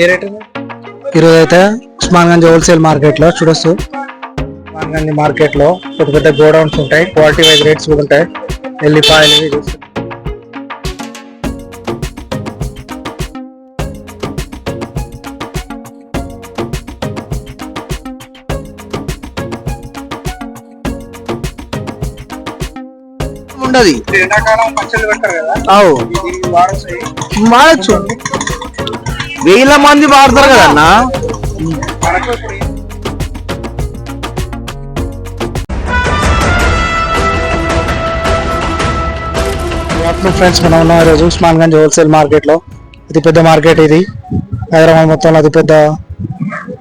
ఏ rate ఈరోజు అయితే Osmanganj wholesale మార్కెట్లో చూడొచ్చు. ఉస్మాన్గంజ్ మార్కెట్లో పెద్ద పెద్ద గోడౌన్స్ ఉంటాయి. క్వాలిటీ వైజ్ రేట్స్ కూడా ఉంటాయి. ఎల్లిపాయలు. ఉండదు ఎండాకాలం పచ్చళ్ళు పెట్టారు కదా? అవు. ఇది వాడొస్తాయి వాడచ్చు. వేల మంది పాడతారు కదన్నా ఫ్రెండ్స్ మనం ఉన్నాం ఈరోజు ఉస్మాన్గంజ్ హోల్సేల్ మార్కెట్లో అతిపెద్ద అతి పెద్ద మార్కెట్ ఇది. హైదరాబాద్ మొత్తంలో అతి పెద్ద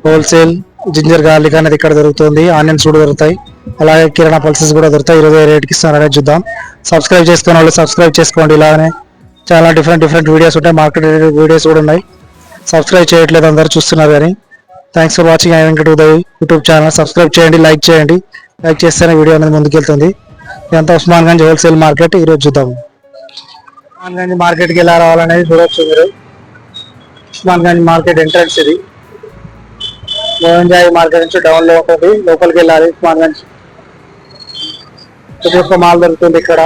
హోల్సేల్ జింజర్ గార్లిక్ అనేది ఇక్కడ దొరుకుతుంది. ఆనియన్స్ కూడా దొరుకుతాయి. అలాగే కిరాణా పల్సెస్ కూడా దొరుకుతాయి. ఈరోజు ఏ రేట్కి ఇస్తున్నారనేది చూద్దాం. సబ్స్క్రైబ్ చేసుకున్న వాళ్ళు సబ్స్క్రైబ్ చేసుకోండి. ఇలానే చాలా డిఫరెంట్ డిఫరెంట్ వీడియోస్ ఉంటాయి. మార్కెట్ వీడియోస్ కూడా ఉన్నాయి. సబ్స్క్రైబ్ చేయట్లేదు అందరూ చూస్తున్నారు కానీ. Thanks for watching I Venkata Uday YouTube channel subscribe చేయండి లైక్ చేయండి. లైక్ చేస్తేనే వీడియో అనేది ముందుకెళ్తుంది. ఇదంతా ఉస్మాన్గంజ్ హోల్సేల్ మార్కెట్ ఈరోజు చూద్దాం. ఉస్మాన్గంజ్ మార్కెట్కి ఎలా రావాలనేది చూడవచ్చు మీరు. ఉస్మాన్గంజ్ మార్కెట్ ఎంట్రన్స్ ఇది. మోహన్జాయి మార్కెట్ నుంచి డౌన్లో ఒకటి ఉంటుంది. లోపలికి వెళ్ళాలి ఉస్మాన్గంజ్ ప్రతి ఒక్క మాల్ దొరుకుతుంది ఇక్కడ.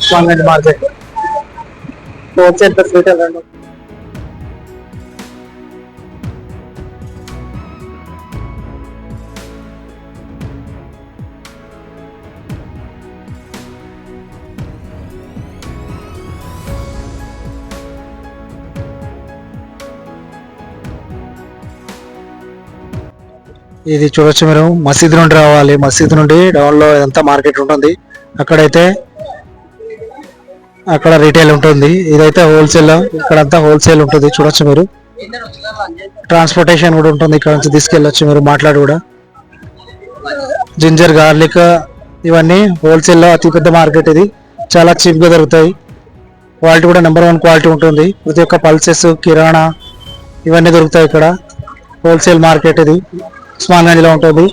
Osmangunj market wholesale plus retail రెండు. ఇది చూడొచ్చు మీరు. మసీదు నుండి రావాలి. మసీదు నుండి డౌన్లో ఇదంతా మార్కెట్ ఉంటుంది. అక్కడైతే అక్కడ రీటైల్ ఉంటుంది. ఇదైతే హోల్సేల్ ఇక్కడంతా హోల్సేల్ ఉంటుంది. చూడొచ్చు మీరు. ట్రాన్స్పోర్టేషన్ కూడా ఉంటుంది. ఇక్కడ నుంచి తీసుకెళ్ళొచ్చు మీరు మాట్లాడి కూడా. జింజర్ గార్లిక్ ఇవన్నీ హోల్సేల్లో అతిపెద్ద అతి పెద్ద మార్కెట్ ఇది. చాలా చీప్గా దొరుకుతాయి. క్వాలిటీ కూడా నెంబర్ వన్ క్వాలిటీ ఉంటుంది. ప్రతి ఒక్క పల్సెస్ కిరాణా ఇవన్నీ దొరుకుతాయి ఇక్కడ. హోల్సేల్ మార్కెట్ ఇది. ఉస్మాన్గంజ్ ఉంటుంది.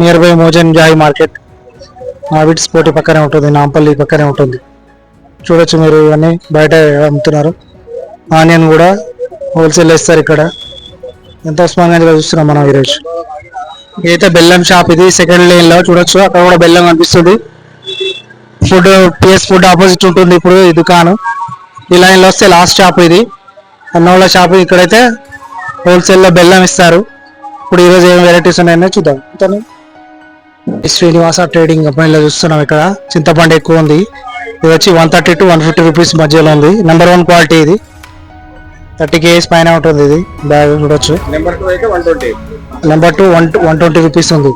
Near by Moazzam Jahi market విట్స్ పోటీ పక్కనే ఉంటుంది. నాంపల్లి పక్కనే ఉంటుంది. చూడొచ్చు మీరు ఇవన్నీ బయట అమ్ముతున్నారు. ఆనియన్ కూడా హోల్సేల్ వేస్తారు ఇక్కడ. ఎంత ఉస్మాన్గంజ్ చూస్తున్నాం మనం ఈరోజు. ఇదైతే బెల్లం షాప్ ఇది. సెకండ్ లైన్లో చూడొచ్చు. అక్కడ కూడా బెల్లం కనిపిస్తుంది. ఫుడ్ పిఎస్ ఫుడ్ ఆపోజిట్ ఉంటుంది ఇప్పుడు ఈ దుకాణం. ఈ లైన్లో వస్తే లాస్ట్ షాప్ ఇది. అన్నోళ్ళ షాప్ ఇక్కడైతే హోల్సేల్లో బెల్లం ఇస్తారు. ఇప్పుడు ఈరోజు ఏం వెరైటీస్ ఉన్నాయో చూద్దాం. శ్రీనివాస ట్రేడింగ్ కంపెనీలో చూస్తున్నాం ఇక్కడ. చింతపండు ఎక్కువ ఉంది. ఇది వచ్చి one thirty to one fifty rupees మధ్యలో ఉంది. నెంబర్ వన్ క్వాలిటీ ఇది. థర్టీ కేజీస్ పైన ఉంటుంది ఇది. బ్యాగ్ చూడొచ్చు. Number two one one twenty rupees ఉంది.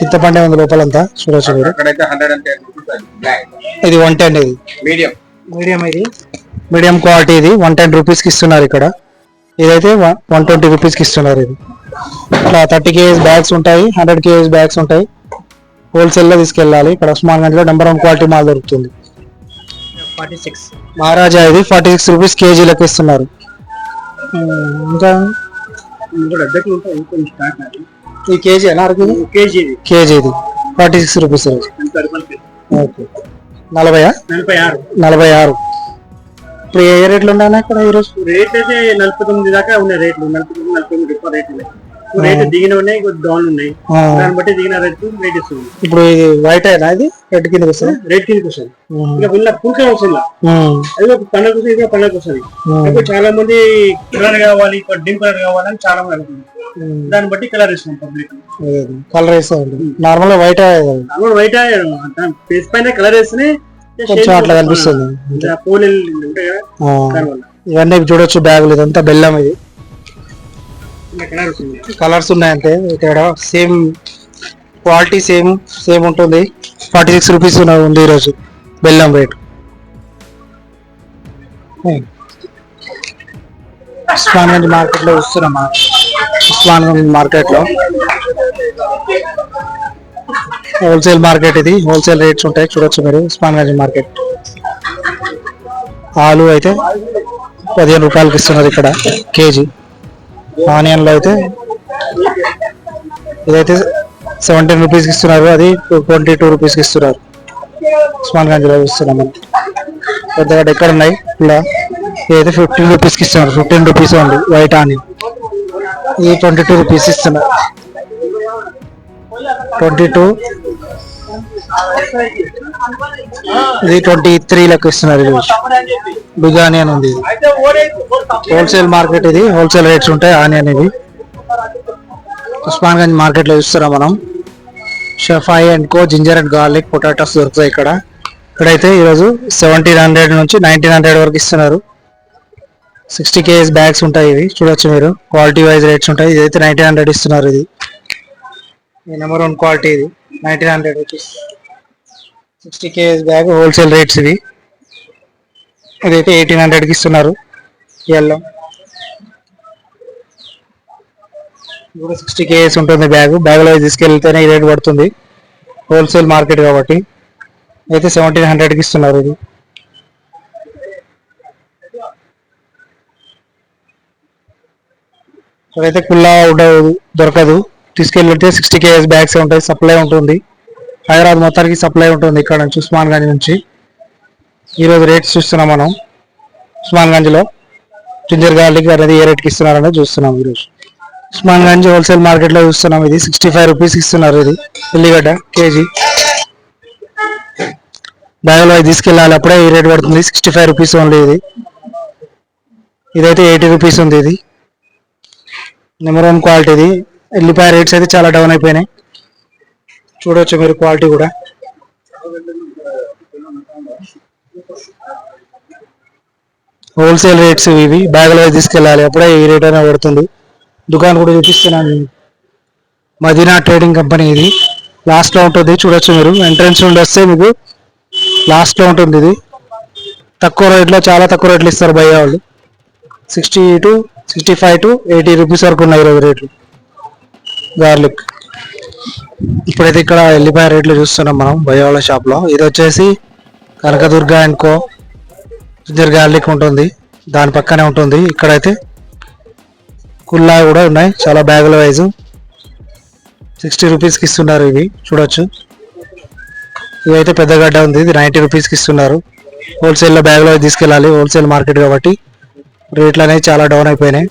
చింతపండే ఉంది లోపలంతా. చూడొచ్చు మీరు. ఇది వన్ టెన్ ఇది. మీడియం మీడియం ఇది. మీడియం క్వాలిటీ ఇది. వన్ టెన్ రూపీస్కి ఇస్తున్నారు ఇక్కడ. ఇదైతే వన్ ట్వంటీ రూపీస్కి ఇస్తున్నారు ఇది. ఇట్లా థర్టీ కేజీస్ బ్యాగ్స్ ఉంటాయి హండ్రెడ్ కేజీస్ బ్యాగ్స్ ఉంటాయి. హోల్సేల్లో తీసుకెళ్ళాలి. ఇక్కడ ఉస్మాన్ గంజ్లో నెంబర్ వన్ క్వాలిటీ మాల్ దొరుకుతుంది. ఫార్టీ సిక్స్ మహారాజా ఇది ఫార్టీ సిక్స్ రూపీస్ కేజీ లెక్క ఇస్తున్నారు. ఇంకా? ఈ కేజీ అన్నారు కేజీ కేజీ ఇది. Forty six rupees okay. నలభై నలభై ఆరు. నలభై ఆరు. ఇప్పుడు ఏ రేట్లు ఉన్నాయి ఇక్కడ ఈరోజు? రేట్ అయితే నలభై తొమ్మిది దాకా ఉన్నాయి రేట్లు. నలభై తొమ్మిది నలభై తొమ్మిది ఎక్కువ రేట్లు ఉన్నాయి. రేట్ దిగిన ఉన్నాయి డౌన్ ఉన్నాయి. దాన్ని బట్టి దిగిన రేట్ రేట్ ఇస్తుంది ఇప్పుడు ఇది వైట్ అయినా ఇది? రెడ్ కింద వస్తుంది? రేట్ కిందకి వస్తుంది. ఇంకా పిల్ల పుల్క వస్తుంది. అది ఒక పండుగ వస్తుంది ఇంకా పండుగ వస్తుంది. ఇప్పుడు చాలా మంది కలర్ కావాలి డిమ్ కలర్ కావాలని చాలా మంది అనుకుంటారు దాన్ని బట్టి కలర్ ఇస్తున్నాం పబ్లిక్ కలర్ వేస్తుంది నార్మల్గా వైట్ అప్పుడు బయట ఫేస్ పైన కలర్ వేస్తేనే కొంచెం అట్లా కనిపిస్తుంది. పోలీలు ఉంటాయి కదా. ఇవన్నీ చూడొచ్చు బ్యాగులు ఇదంతా బెల్లం ఇది. కలర్స్ ఉన్నాయంటే ఇక్కడ సేమ్ క్వాలిటీ సేమ్ సేమ్ ఉంటుంది. ఫార్టీ సిక్స్ రూపీస్ ఉంది ఈరోజు బెల్లం రేట్. ఉస్మాన్గంజ్ మార్కెట్లో చూస్తున్నామా? ఉస్మాన్గంజ్ మార్కెట్లో హోల్సేల్ మార్కెట్ ఇది హోల్సేల్ రేట్స్ ఉంటాయి చూడొచ్చు మీరు ఉస్మాన్గంజ్ మార్కెట్. ఆలు అయితే పదిహేను రూపాయలకి ఇస్తున్నారు ఇక్కడ కేజీ. ఆనియన్లు అయితే ఇదైతే సెవెంటీన్ రూపీస్కి ఇస్తున్నారు అది ట్వంటీ టూ రూపీస్కి ఇస్తున్నారు. ఉస్మాన్గంజ్లో ఇస్తున్నాం మనం. పెద్దగా ఎక్కడ ఉన్నాయి? ఇలా ఇదైతే ఫిఫ్టీన్ రూపీస్కి ఇస్తున్నారు ఫిఫ్టీన్ రూపీస్ ఉంది వైట్ ఆని ఇది ట్వంటీ టూ రూపీస్ ఇస్తున్నారు. ట్వంటీ టూ ఇది ట్వంటీ త్రీ లెక్క ఇస్తున్నారు ఇది. బిగ్ ఆనియన్ ఉంది ఇది. హోల్సేల్ మార్కెట్ ఇది. హోల్సేల్ రేట్స్ ఉంటాయి ఆనియన్ ఇది. ఉస్మాన్ గంజ్ మార్కెట్లో చూస్తున్నాం మనం. Shafai and co ginger and garlic potatoes దొరుకుతాయి ఇక్కడ. ఇక్కడైతే ఈరోజు సెవెంటీన్ హండ్రెడ్ నుంచి నైన్టీన్ హండ్రెడ్ వరకు ఇస్తున్నారు. సిక్స్టీ కేఎస్ బ్యాగ్స్ ఉంటాయి ఇవి. చూడొచ్చు మీరు. క్వాలిటీ వైజ్ రేట్స్ ఉంటాయి. ఇదైతే నైన్టీన్ హండ్రెడ్ ఇస్తున్నారు ఇది. ఈ నెంబర్ వన్ క్వాలిటీ ఇది. Nineteen hundred rupees sixty KS bag wholesale rates ఇది ఇదైతే ఎయిటీన్ హండ్రెడ్కి ఇస్తున్నారు ఎల్లో ఇప్పుడు సిక్స్టీ కేజీస్ ఉంటుంది బ్యాగ్ బ్యాగ్లో తీసుకెళ్తేనే ఈ రేట్ పడుతుంది. హోల్సేల్ మార్కెట్ కాబట్టి. అయితే సెవెంటీన్ హండ్రెడ్కి ఇస్తున్నారు ఇది. ఇక్కడైతే కుల్లా ఉండదు దొరకదు. తీసుకెళ్ళితే సిక్స్టీ కేఎస్ బ్యాగ్స్ ఉంటాయి సప్లై ఉంటుంది. హైదరాబాద్ మొత్తానికి సప్లై ఉంటుంది ఇక్కడ నుంచి ఉస్మాన్ గంజ్ నుంచి ఈరోజు రేట్స్ చూస్తున్నాం మనం. ఉస్మాన్ గంజ్లో జింజర్ గార్లిక్ అనేది ఏ రేట్కి ఇస్తున్నారని చూస్తున్నాం ఈరోజు ఉస్మాన్ గంజ్ హోల్సేల్ మార్కెట్లో చూస్తున్నాం ఇది సిక్స్టీ ఫైవ్ రూపీస్ ఇస్తున్నారు ఇది ఉల్లిగడ్డ కేజీ. బ్యాగ్లో తీసుకెళ్ళాలి అప్పుడే ఈ రేట్ పడుతుంది సిక్స్టీ ఫైవ్ రూపీస్ ఓన్లీ ఇది. ఇదైతే ఎయిటీ రూపీస్ ఉంది ఇది. నెంబర్ వన్ క్వాలిటీ ఇది. ఎల్లిపాయ రేట్స్ అయితే చాలా డౌన్ అయిపోయినాయి. చూడవచ్చు మీరు క్వాలిటీ కూడా. హోల్సేల్ రేట్స్ ఇవి బ్యాగ్లో తీసుకెళ్ళాలి. అప్పుడే ఈ రేట్ అయినా పడుతుంది. దుకాణం కూడా చూపిస్తున్నాను. మదీనా ట్రేడింగ్ కంపెనీ ఇది. లాస్ట్లో ఉంటుంది. చూడొచ్చు మీరు. ఎంట్రన్స్ నుండి వస్తే మీకు లాస్ట్లో ఉంటుంది ఇది. తక్కువ రేట్లో చాలా తక్కువ రేట్లు ఇస్తారు భయ్య వాళ్ళు. Sixty to sixty five to eighty rupees వరకు ఉన్నాయి ఈరోజు రేట్లు గార్లిక్. ఇప్పుడైతే ఇక్కడ ఎల్లిపాయ రేట్లు చూస్తున్నాం మనం బయోల షాప్లో. ఇది వచ్చేసి Kanakadurga and co ginger garlic ఉంటుంది. దాని పక్కనే ఉంటుంది. ఇక్కడైతే కుల్లా కూడా ఉన్నాయి. చాలా బ్యాగుల వైజ్. సిక్స్టీ రూపీస్కి ఇస్తున్నారు ఇవి. చూడొచ్చు. ఇవైతే పెద్ద గడ్డ ఉంది. ఇది నైంటీ రూపీస్కి ఇస్తున్నారు. హోల్సేల్లో బ్యాగ్లో తీసుకెళ్ళాలి. హోల్సేల్ మార్కెట్ కాబట్టి రేట్లు అనేవి చాలా డౌన్ అయిపోయినాయి.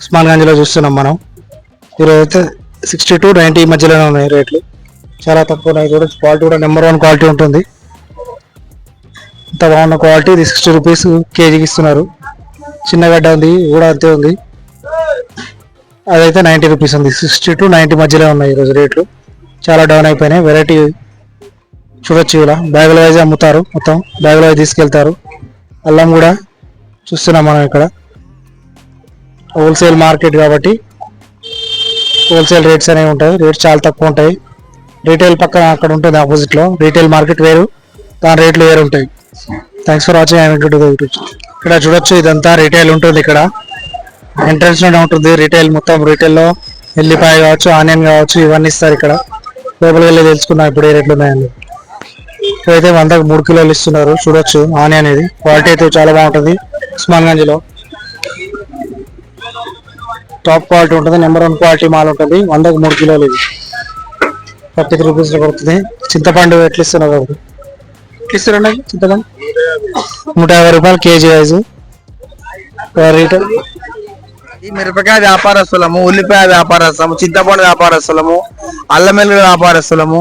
ఉస్మాన్ గంజ్లో చూస్తున్నాం మనం. ఈరోజు అయితే సిక్స్టీ టు నైంటీ మధ్యలోనే ఉన్నాయి రేట్లు. చాలా తక్కువ ఉన్నాయి చూడొచ్చు క్వాలిటీ కూడా నెంబర్ వన్ క్వాలిటీ ఉంటుంది. ఇంత బాగున్న క్వాలిటీ ఇది సిక్స్టీ రూపీస్ కేజీకి ఇస్తున్నారు. చిన్న గడ్డ ఉంది కూడా అంతే ఉంది. అదైతే నైంటీ రూపీస్ ఉంది. సిక్స్టీ టు నైంటీ మధ్యలో ఉన్నాయి ఈరోజు రేట్లు. చాలా డౌన్ అయిపోయినాయి. వెరైటీ చూడొచ్చు ఇలా. బ్యాగుల వైజ్ అమ్ముతారు మొత్తం. బ్యాగుల వైజ్ తీసుకెళ్తారు. అల్లం కూడా చూస్తున్నాం మనం ఇక్కడ. హోల్సేల్ మార్కెట్ కాబట్టి హోల్సేల్ రేట్స్ అనేవి ఉంటాయి. రేట్స్ చాలా తక్కువ ఉంటాయి. రీటైల్ పక్కన అక్కడ ఉంటుంది ఆపోజిట్లో. రీటైల్ మార్కెట్ వేరు. దాని రేట్లు వేరు ఉంటాయి. థ్యాంక్స్ ఫర్ వాచింగ్ యూట్యూబ్ ఇక్కడ చూడొచ్చు ఇదంతా రీటైల్ ఉంటుంది ఇక్కడ. ఎంట్రన్స్లోనే ఉంటుంది. రీటైల్ మొత్తం రీటైల్లో ఎల్లిపాయ కావచ్చు ఆనియన్ కావచ్చు ఇవన్నీ ఇస్తారు ఇక్కడ. లోపలికి వెళ్ళి తెలుసుకున్నాం ఇప్పుడు ఏ రేట్లు ఉన్నాయని. ఇప్పుడైతే వందకు మూడు కిలోలు ఇస్తున్నారు. చూడొచ్చు ఆనియన్ అనేది క్వాలిటీ అయితే చాలా బాగుంటుంది. ఉస్మాన్ గంజ్లో టాప్ క్వాలిటీ ఉంటుంది నెంబర్ వన్ క్వాలిటీ మాల్ ఉంటుంది. వందకు మూడు కిలోలు ఇది. థర్టీ త్రీ రూపీస్లో పడుతుంది. చింతపండు ఎట్లా ఇస్తున్నారు ఎట్లా ఇస్తారండి అది చింతపండు? నూట యాభై రూపాయలు కేజీ వైజ్ రీటైల్ ఈ మిరపకాయ వ్యాపారస్తులము ఉల్లిపాయ వ్యాపారస్తులము చింతపండు వ్యాపారస్తులము అల్లం వెల్లుల్లి వ్యాపారస్తులము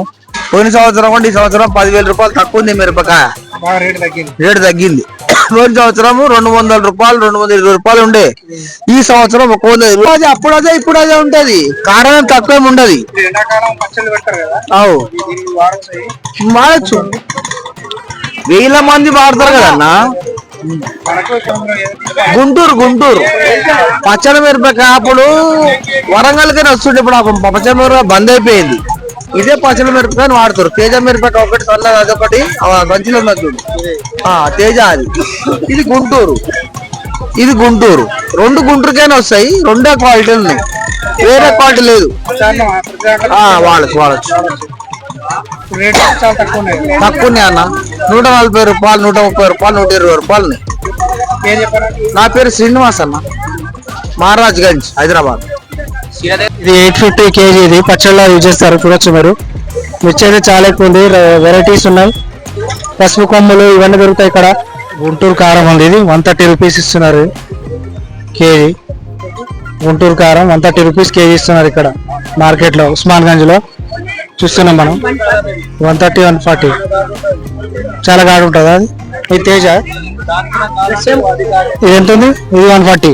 పోయిన సంవత్సరం కూడా ఈ సంవత్సరం పదివేల రూపాయలు తక్కువ ఉంది మిరపకాయ. రేట్ తగ్గింది. రేటు తగ్గింది. పోయిన సంవత్సరం రెండు వందల రూపాయలు రెండు వందల ఇరవై రూపాయలు ఉండే. ఈ సంవత్సరం ఒక వంద. అదే అప్పుడు అదే ఇప్పుడు అదే ఉంటది. కారణం తక్కువ ఉండదు. కదా? అవు. వాడచ్చు. వేల మంది వాడతారు కదన్నా మనకు గుంటూరు గుంటూరు. పచ్చడి మిరపకాయ అప్పుడు వరంగల్కి వస్తుండే. ఇప్పుడు ఆ పచ్చడి మిరపకాయ బంద్ అయిపోయింది. ఇదే పచ్చడి మిరపకాయని వాడుతారు తేజ మిరపకాయ ఒకటి చల్లగా అదొకటి చూడు. ఆ తేజ అది ఇది గుంటూరు. ఇది గుంటూరు. రెండు గుంటూరుకైనా వస్తాయి. రెండే క్వాలిటీ ఉన్నాయి. వేరే క్వాలిటీ లేదు. ఆ వాడచ్చు వాడచ్చు రేట్ చాలా తక్కువ ఉన్నాయి అన్న. నూట నలభై రూపాయలు నూట ముప్పై రూపాయలు నూట ఇరవై రూపాయలు ఉన్నాయి. ఏం చెప్పారు? నా పేరు శ్రీనివాస్ అన్న. మహారాజ్ గంజ్ హైదరాబాద్. ఇది ఎయిట్ ఫిఫ్టీ కేజీ ఇది. పచ్చళ్ళలో యూజ్ చేస్తారు. చూడొచ్చు మీరు. మిర్చి అయితే చాలా ఎక్కువ ఉంది. వెరైటీస్ ఉన్నాయి. పసుపు కొమ్ములు ఇవన్నీ దొరుకుతాయి ఇక్కడ. గుంటూరు కారం ఉంది ఇది. వన్ థర్టీ రూపీస్ ఇస్తున్నారు. కేజీ. గుంటూరు కారం వన్ థర్టీ రూపీస్ కేజీ ఇస్తున్నారు ఇక్కడ. మార్కెట్లో ఉస్మాన్లో చూస్తున్నాం మనం. One thirty one forty. చాలా ఘాటు ఉంటుంది అది? ఇది తేజ? ఇది ఎంత ఉంది? ఇది వన్ ఫార్టీ.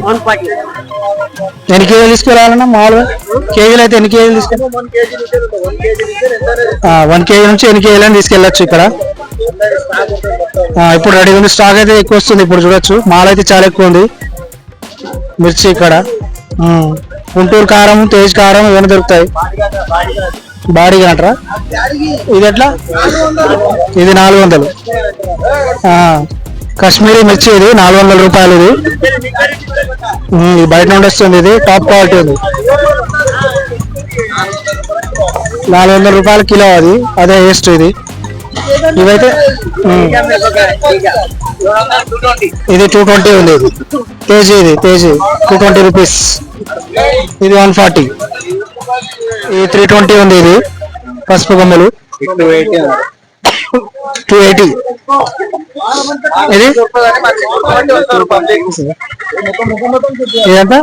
ఎన్ని కేజీలు తీసుకురావాలన్నా మామూలుగా? కేజీలు అయితే ఎన్ని కేజీలు తీసుకెళ్ళి వన్ కేజీ నుంచి ఎన్ని కేజీలు తీసుకెళ్ళచ్చు ఇక్కడ. ఇప్పుడు రెడీ ఉంది. స్టాక్ అయితే ఎక్కువ వస్తుంది. ఇప్పుడు చూడొచ్చు. మాల అయితే చాలా ఎక్కువ ఉంది. మిర్చి ఇక్కడ. గుంటూరు కారం తేజ్ కారం ఇవన్నీ దొరుకుతాయి. బాడీగా అంటారా? ఇది ఎట్లా? ఇది నాలుగు వందలు. కాశ్మీరీ మిర్చి ఇది నాలుగు వందల రూపాయలు ఇది. ఇది బయట నుండి వస్తుంది ఇది. టాప్ క్వాలిటీ ఉంది. నాలుగు వందల రూపాయల కిలో అది. అదే వేస్ట్ ఇది. ఇవైతే ఇది టూ ట్వంటీ ఉంది. ఇది కేజీ ఇది కేజీ. టూ ట్వంటీ రూపీస్ ఇది వన్ ఫార్టీ ఇది త్రీ ట్వంటీ ఉంది ఇది పసుపు కొమ్మలు టూ ఎయిటీ ఇది? ఇదంతా?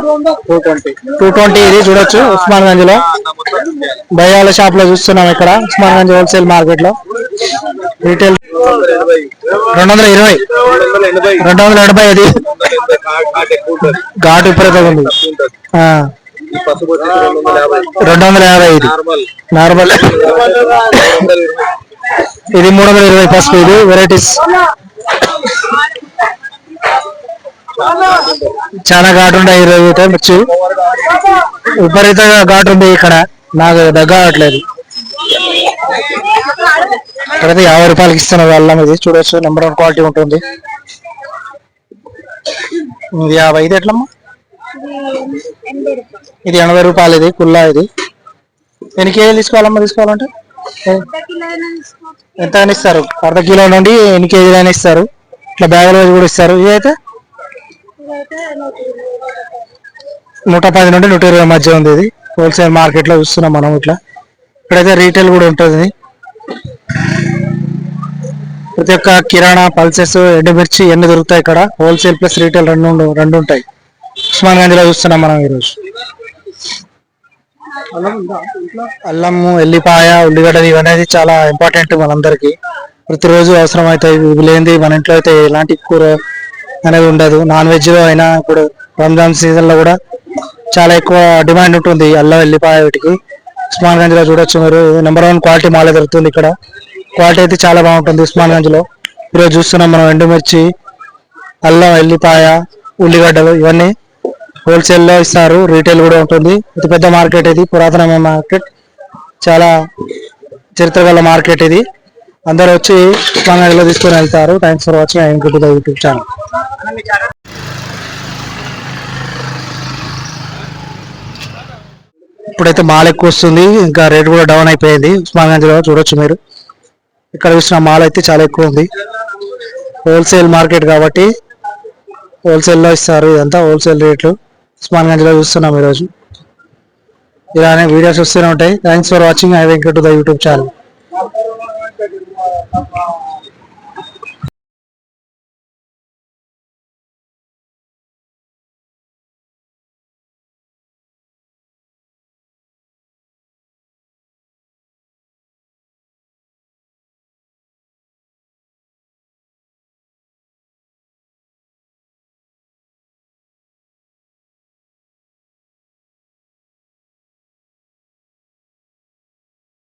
టూ ట్వంటీ ఇది చూడొచ్చు ఉస్మాన్ గంజ్లో బయ్యాల షాప్లో చూస్తున్నాం ఇక్కడ ఉస్మాన్ గంజ్ హోల్సేల్ మార్కెట్లో. రీటైల్ రెండు వందల ఇరవై. రెండు వందల ఎనభై అది. ఘాటు విపరీతంగా ఉంది. రెండు వందల యాభై ఇది. నార్మల్. ఇది మూడు వందల ఇరవై పసుపు ఇది వెరైటీస్. చాలా ఘాటు ఉండే ఇరవై అయితే మిర్చి విపరీతంగా ఘాటు ఉంది ఇక్కడ. నాకు దగ్గర అవట్లేదు ఇక్కడైతే యాభై రూపాయలకి ఇస్తున్న వాళ్ళం ఇది. చూడొచ్చు నెంబర్ వన్ క్వాలిటీ ఉంటుంది. ఇది యాభై ఇది ఎట్లమ్మా? ఇది ఎనభై రూపాయలు ఇది కుల్లా ఇది. ఎన్ని కేజీలు తీసుకోవాలమ్మా తీసుకోవాలంటే? ఎంత అని ఇస్తారు. అర్ధ కిలో నుండి ఎన్ని కేజీలు అని ఇస్తారు. ఇట్లా బ్యాగ్ రోజు కూడా ఇస్తారు. ఇదైతే? నూట పది నుండి నూట ఇరవై మధ్య ఉంది ఇది. హోల్సేల్ మార్కెట్లో చూస్తున్నాం మనం ఇట్లా. ఇక్కడైతే రీటైల్ కూడా ఉంటుంది. ప్రతి ఒక్క కిరాణా పల్సెస్ ఎండుమిర్చి ఎన్ని దొరుకుతాయి ఇక్కడ? హోల్సేల్ ప్లస్ రీటైల్ రెండు రెండు ఉంటాయి. ఉస్మాన్ గంజ్ చూస్తున్నాం మనం ఈరోజు. అల్లము ఎల్లిపాయ ఉల్లిగడ్డలు ఇవనేది చాలా ఇంపార్టెంట్ మనందరికీ. ప్రతిరోజు అవసరం అవుతాయి ఇవి లేనిది మన ఇంట్లో అయితే ఎలాంటి కూర అనేది ఉండదు. నాన్ వెజ్లో అయినా ఇప్పుడు రంజాన్ సీజన్లో కూడా చాలా ఎక్కువ డిమాండ్ ఉంటుంది అల్లం ఎల్లిపాయ వీటికి. ఉస్మాన్ గంజ్ చూడొచ్చు మీరు. నెంబర్ వన్ క్వాలిటీ మాలే దొరుకుతుంది ఇక్కడ. క్వాలిటీ అయితే చాలా బాగుంటుంది ఉస్మాన్ ఈరోజు చూస్తున్నాం మనం ఎండుమిర్చి అల్లం ఎల్లిపాయ ఉల్లిగడ్డలు ఇవన్నీ హోల్సేల్లో ఇస్తారు. రీటైల్ కూడా ఉంటుంది. ఇది పెద్ద మార్కెట్ ఇది. పురాతనమైన మార్కెట్. చాలా చరిత్ర గల మార్కెట్ ఇది. అందరూ వచ్చి ఉస్మాన్ తీసుకొని వెళ్తారు. Thanks for watching. I'm good YouTube channel. ఇప్పుడైతే మాల్ ఎక్కువ వస్తుంది. ఇంకా రేట్ కూడా డౌన్ అయిపోయింది. ఉస్మాన్ చూడొచ్చు మీరు. ఇక్కడ చూసిన మాల్ అయితే చాలా ఎక్కువ ఉంది. హోల్సేల్ మార్కెట్ కాబట్టి హోల్సేల్లో ఇస్తారు ఇదంతా హోల్సేల్ రేట్లు. ఉస్మాన్గంజ్లో చూస్తున్నాం ఈరోజు. ఇలానే వీడియోస్ వస్తూనే ఉంటాయి. Thanks for watching I Venkat the YouTube channel